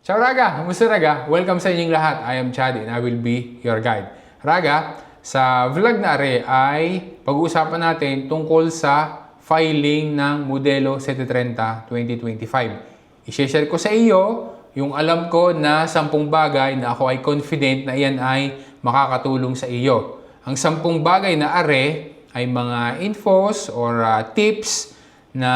Ciao Raga! Kumusta Raga? Welcome sa inyong lahat. I am Chad and I will be your guide. Raga, sa vlog na are ay pag-uusapan natin tungkol sa filing ng Modelo 730 2025. I-share ko sa iyo yung alam ko na 10 bagay na ako ay confident na iyan ay makakatulong sa iyo. Ang 10 bagay na are ay mga infos or uh, tips na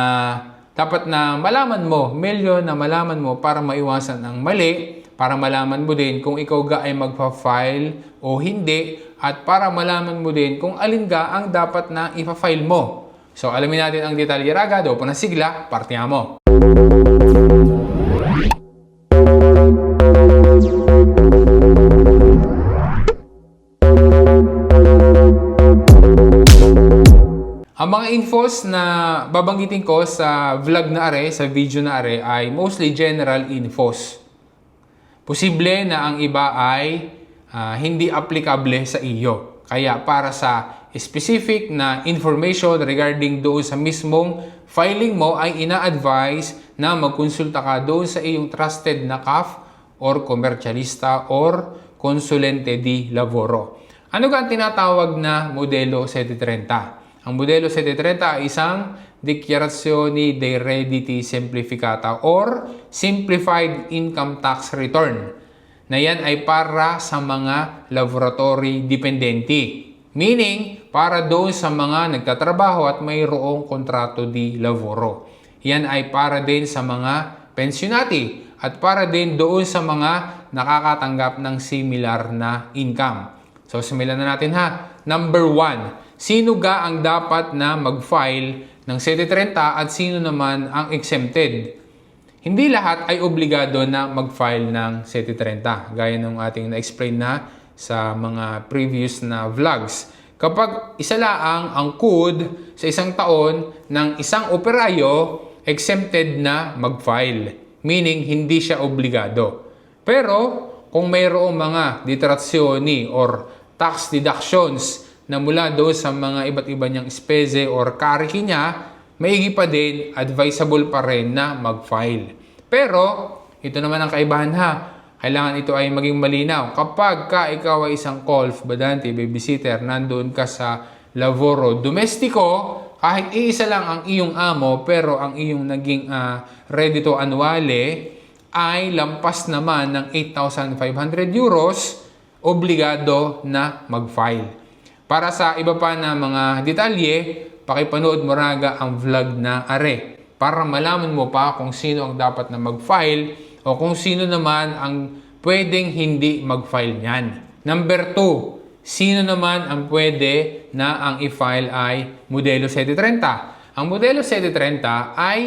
dapat na malaman mo, melyo na malaman mo para maiwasan ang mali, para malaman mo din kung ikaw ga ay magpa-file o hindi, at para malaman mo din kung alin ga ang dapat na ipa-file mo. So, alamin natin ang detalye raga, do po na sigla, partiya infos na babanggitin ko sa vlog na are, sa video na are, ay mostly general infos. Posible na ang iba ay ah, hindi applicable sa iyo. Kaya para sa specific na information regarding doon sa mismong filing mo ay ina-advise na magkonsulta ka doon sa iyong trusted na CAF or komersyalista or konsulente di lavoro. Ano ang tinatawag na modelo 730? Ang modelo 730 ay isang Dichiarazione dei Redditi Semplificata or Simplified Income Tax Return na yan ay para sa mga laboratory dependenti. Meaning, para doon sa mga nagtatrabaho at mayroong kontrato di lavoro. Yan ay para din sa mga pensionati at para din doon sa mga nakakatanggap ng similar na income. So, simulan na natin ha. Number one, sino ga ang dapat na mag-file ng 730 at sino naman ang exempted? Hindi lahat ay obligado na mag-file ng 730, gaya ng ating na-explain na sa mga previous na vlogs. Kapag isa laang ang code sa isang taon ng isang operayo, exempted na mag-file. Meaning, hindi siya obligado. Pero, kung mayroong mga detrazioni or tax deductions na mula doon sa mga iba't iba niyang spese or kariki niya, maigi pa din, advisable pa rin na mag-file. Pero, ito naman ang kaibahan ha. Kailangan ito ay maging malinaw. Kapag ka ikaw ay isang golf, badante, babysitter, nandoon ka sa lavoro domestico, kahit iisa lang ang iyong amo, pero ang iyong naging uh, reddito annuale ay lampas naman ng 8,500 euros, obligado na mag-file. Para sa iba pa na mga detalye, pakipanood mo raga ang vlog na are para malaman mo pa kung sino ang dapat na mag-file o kung sino naman ang pwedeng hindi mag-file niyan. Number 2, sino naman ang pwede na ang i-file ay Modelo 730? Ang Modelo 730 ay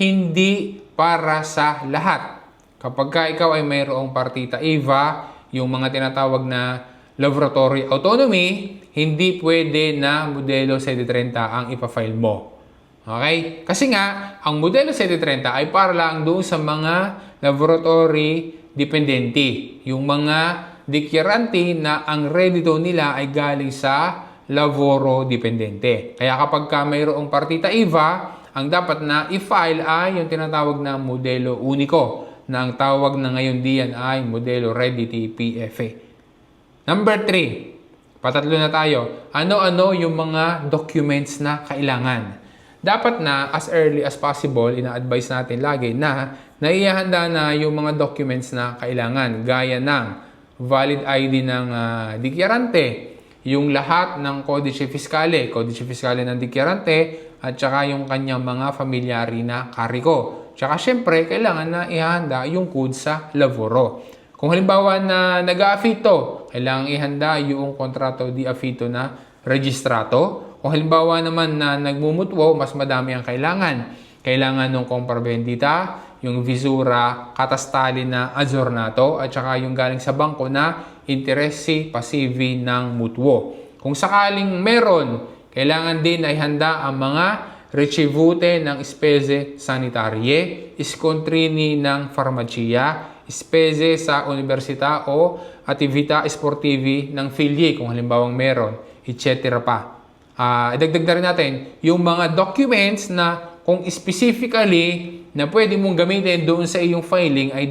hindi para sa lahat. Kapag ka ikaw ay mayroong partita IVA, yung mga tinatawag na laboratory autonomy, hindi pwede na modelo 730 ang ipafile mo. Okay? Kasi nga, ang modelo 730 ay para lang doon sa mga laboratory dependenti. Yung mga deklarante na ang redito nila ay galing sa lavoro dependente. Kaya kapag ka mayroong partita IVA, ang dapat na i-file ay yung tinatawag na modelo unico na ang tawag na ngayon diyan ay modelo Reddity PFA. Number 3, patatlo na tayo. Ano-ano yung mga documents na kailangan? Dapat na as early as possible, ina-advise natin lagi na naihahanda na yung mga documents na kailangan gaya ng valid ID ng uh, dikyarante, yung lahat ng Codice Fiscale, Codice Fiscale ng dikyarante, at saka yung kanyang mga familyari na kariko. Tsaka syempre, kailangan na ihanda yung code sa lavoro. Kung halimbawa na nag-aafito, kailangan ihanda yung kontrato di afito na registrato. Kung halimbawa naman na nagmumutwo, mas madami ang kailangan. Kailangan ng komparbendita, yung visura katastali na aggiornato, at saka yung galing sa bangko na interesi passivi ng mutwo. Kung sakaling meron, kailangan din ay handa ang mga ricevute ng spese sanitarie, iskontrini ng farmacia, spese sa università o attività sportivi ng figli kung halimbawang meron, etc. pa. Uh, idagdag na rin natin yung mga documents na kung specifically na pwede mong gamitin doon sa iyong filing ay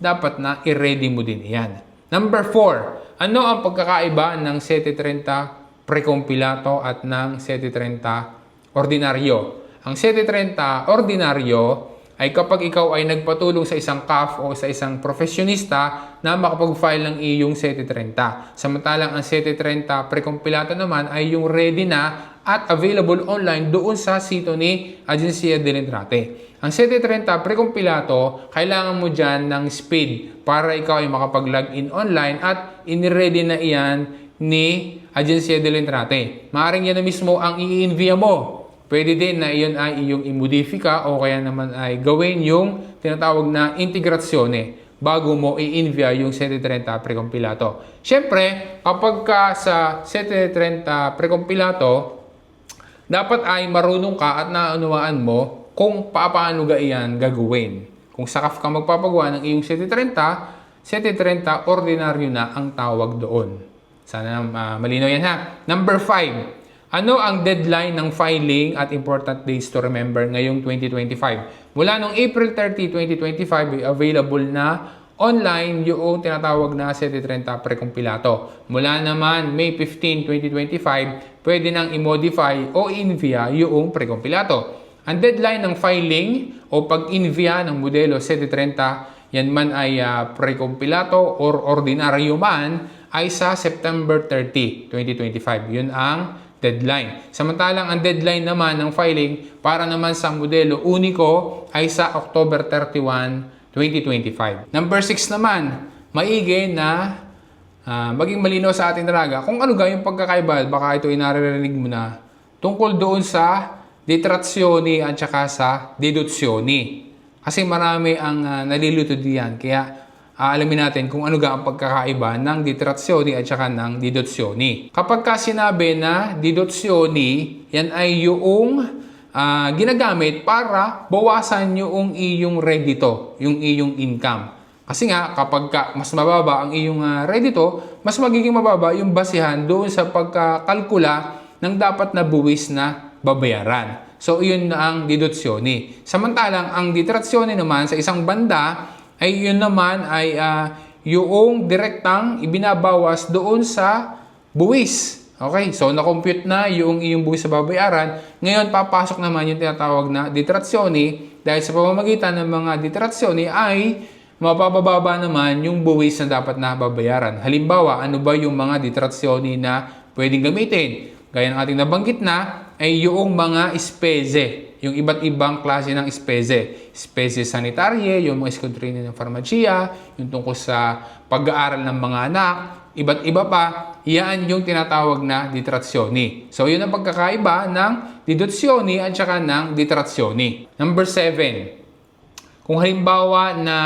dapat na i-ready mo din yan. Number 4, ano ang pagkakaiba ng 730 prekompilato at ng 730 ordinaryo? Ang 730 ordinaryo ay kapag ikaw ay nagpatulong sa isang CAF o sa isang profesionista na makapag-file ng iyong 730. Samantalang ang 730 prekompilato naman ay yung ready na at available online doon sa sito ni Agencia de Lentrate. Ang 730 prekompilato, kailangan mo dyan ng speed para ikaw ay makapag-login online at in-ready na iyan ni Agencia de Lentrate. Maaring yan na mismo ang i-envia mo Pwede din na iyon ay iyong imodifika o kaya naman ay gawin yung tinatawag na integrasyone bago mo i-envia yung 730 prekompilato. Siyempre, kapag ka sa 730 prekompilato, dapat ay marunong ka at naunawaan mo kung paano ga iyan gagawin. Kung sakaf ka magpapagawa ng iyong 730, 730 ordinaryo na ang tawag doon. Sana uh, malinaw yan ha. Number 5. Ano ang deadline ng filing at important dates to remember ngayong 2025? Mula noong April 30, 2025, available na online yung tinatawag na 730 prekompilato. Mula naman May 15, 2025, pwede nang i-modify o i-envia yung prekompilato. Ang deadline ng filing o pag-envia ng modelo 730, yan man ay uh, prekompilato or ordinaryo man, ay sa September 30, 2025. Yun ang deadline. Samantalang ang deadline naman ng filing para naman sa modelo uniko ay sa October 31, 2025. Number 6 naman, maigi na uh, maging malinaw sa ating dalaga kung ano ga yung pagkakaiba, baka ito inaririnig mo na tungkol doon sa detrazioni at saka sa deduzioni. Kasi marami ang uh, nalilito diyan. Kaya aalamin natin kung ano ga ang pagkakaiba ng detrazioni at saka ng deduzioni. Kapag ka sinabi na deduzioni, yan ay yung uh, ginagamit para bawasan yung iyong redito, yung iyong income. Kasi nga, kapag ka mas mababa ang iyong uh, redito, mas magiging mababa yung basihan doon sa pagkakalkula ng dapat na buwis na babayaran. So, iyon na ang deduzioni. Samantalang, ang detrazioni naman sa isang banda ay yun naman ay uh, yung direktang ibinabawas doon sa buwis. Okay, so na-compute na yung iyong buwis sa babayaran. Ngayon, papasok naman yung tinatawag na detrazioni dahil sa pamamagitan ng mga detrazioni ay mapapababa naman yung buwis na dapat na babayaran. Halimbawa, ano ba yung mga detrazioni na pwedeng gamitin? Gaya ng ating nabanggit na, ay yung mga speze yung iba't ibang klase ng spese. Spese sanitarye, yung mga eskodrino ng farmacia, yung tungkol sa pag-aaral ng mga anak, iba't iba pa, yan yung tinatawag na detrazioni. So, yun ang pagkakaiba ng deduzioni at saka ng detrazioni. Number 7. Kung halimbawa na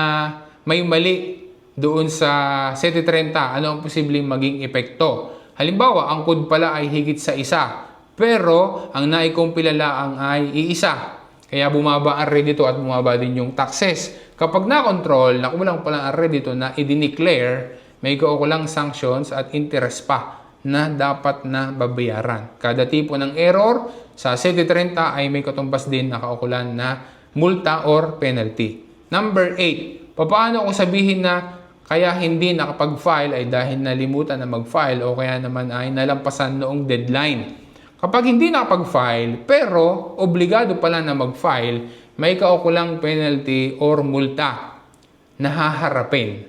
may mali doon sa 730, ano ang posibleng maging epekto? Halimbawa, ang code pala ay higit sa isa. Pero, ang naikumpila ang ay iisa. Kaya bumaba ang redito at bumaba din yung taxes. Kapag na-control, nakulang pa lang ang redito na i-declare, may kaukulang sanctions at interest pa na dapat na babayaran. Kada tipo ng error sa 730 ay may katumbas din na kaukulan na multa or penalty. Number 8. Paano kung sabihin na kaya hindi nakapag-file ay dahil nalimutan na mag-file o kaya naman ay nalampasan noong deadline? Kapag hindi nakapag-file, pero obligado pala na mag-file, may kaukulang penalty or multa na haharapin.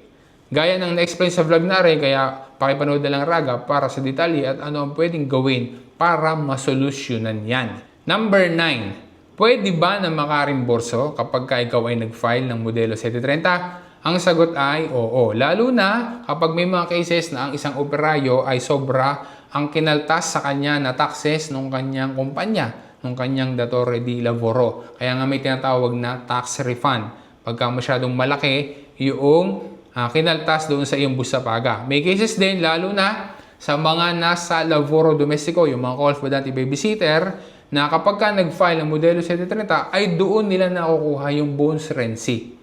Gaya ng na-explain sa vlog na rin, kaya pakipanood na lang raga para sa detalye at ano ang pwedeng gawin para masolusyonan yan. Number 9. Pwede ba na makarimborso kapag ka ikaw ay nag-file ng modelo 730? Ang sagot ay oo. Lalo na kapag may mga cases na ang isang operayo ay sobra ang kinaltas sa kanya na taxes ng kanyang kumpanya, ng kanyang datore di lavoro. Kaya nga may tinatawag na tax refund. Pagka masyadong malaki, yung uh, kinaltas doon sa iyong busa paga. May cases din, lalo na sa mga nasa lavoro domestico, yung mga dati babysitter, na kapag ka nag-file ng modelo 730, ay doon nila nakukuha yung bonus rensi.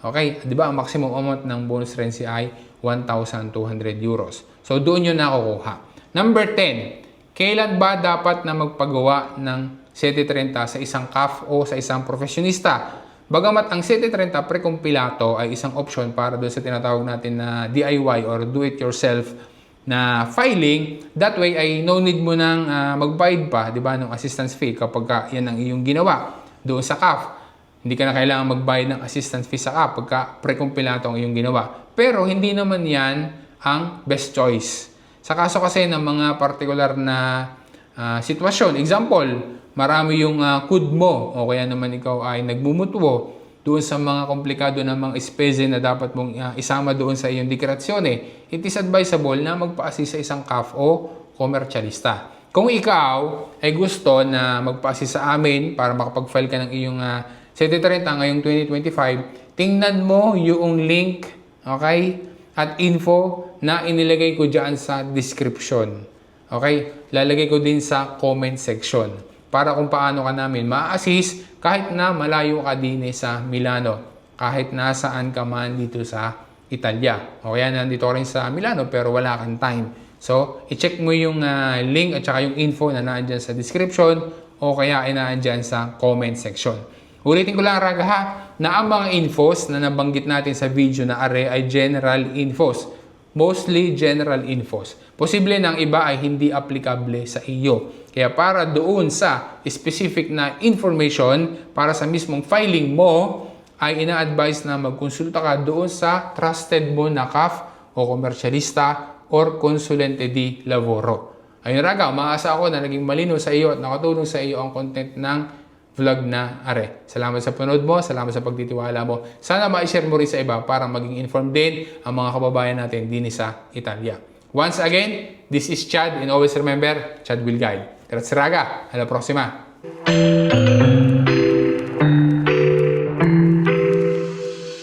Okay, di ba ang maximum amount ng bonus rensi ay 1,200 euros. So doon yun nakukuha. Number 10, kailan ba dapat na magpagawa ng 730 sa isang CAF o sa isang profesionista? Bagamat ang 730 Precompilato ay isang option para doon sa tinatawag natin na DIY or do-it-yourself na filing, that way ay no need mo nang ah, magbayad pa, di ba, ng assistance fee kapag ka yan ang iyong ginawa doon sa CAF. Hindi ka na kailangan magbayad ng assistance fee sa CAF pagka pre-compilato ang iyong ginawa. Pero hindi naman yan ang best choice. Sa kaso kasi ng mga particular na ah, sitwasyon, example, marami yung uh, kud mo o kaya naman ikaw ay nagmumutwo doon sa mga komplikado na mga espese na dapat mong ah, isama doon sa iyong dikratsyon it is advisable na magpa-assist sa isang CAF o komersyalista. Kung ikaw ay gusto na magpa-assist sa amin para makapag-file ka ng iyong uh, 730 ngayong 2025, tingnan mo yung link, okay, at info na inilagay ko dyan sa description. Okay? Lalagay ko din sa comment section para kung paano ka namin ma-assist kahit na malayo ka din eh sa Milano, kahit nasaan ka man dito sa Italia. O kaya nandito ka rin sa Milano pero wala kang time. So, i-check mo yung ah, link at saka yung info na nandyan sa description o kaya ay nandyan sa comment section. Ulitin ko lang raga ha, na ang mga infos na nabanggit natin sa video na are ay general infos. Mostly general infos. Posible ng iba ay hindi applicable sa iyo. Kaya para doon sa specific na information para sa mismong filing mo, ay ina-advise na magkonsulta ka doon sa trusted mo na CAF o komersyalista or konsulente di lavoro. Ayun raga, umaasa ako na naging malino sa iyo at nakatulong sa iyo ang content ng vlog na are. Salamat sa panood mo, salamat sa pagtitiwala mo. Sana ma-share mo rin sa iba para maging informed din ang mga kababayan natin din sa Italia. Once again, this is Chad and always remember, Chad will guide. Grazie raga, alla prossima!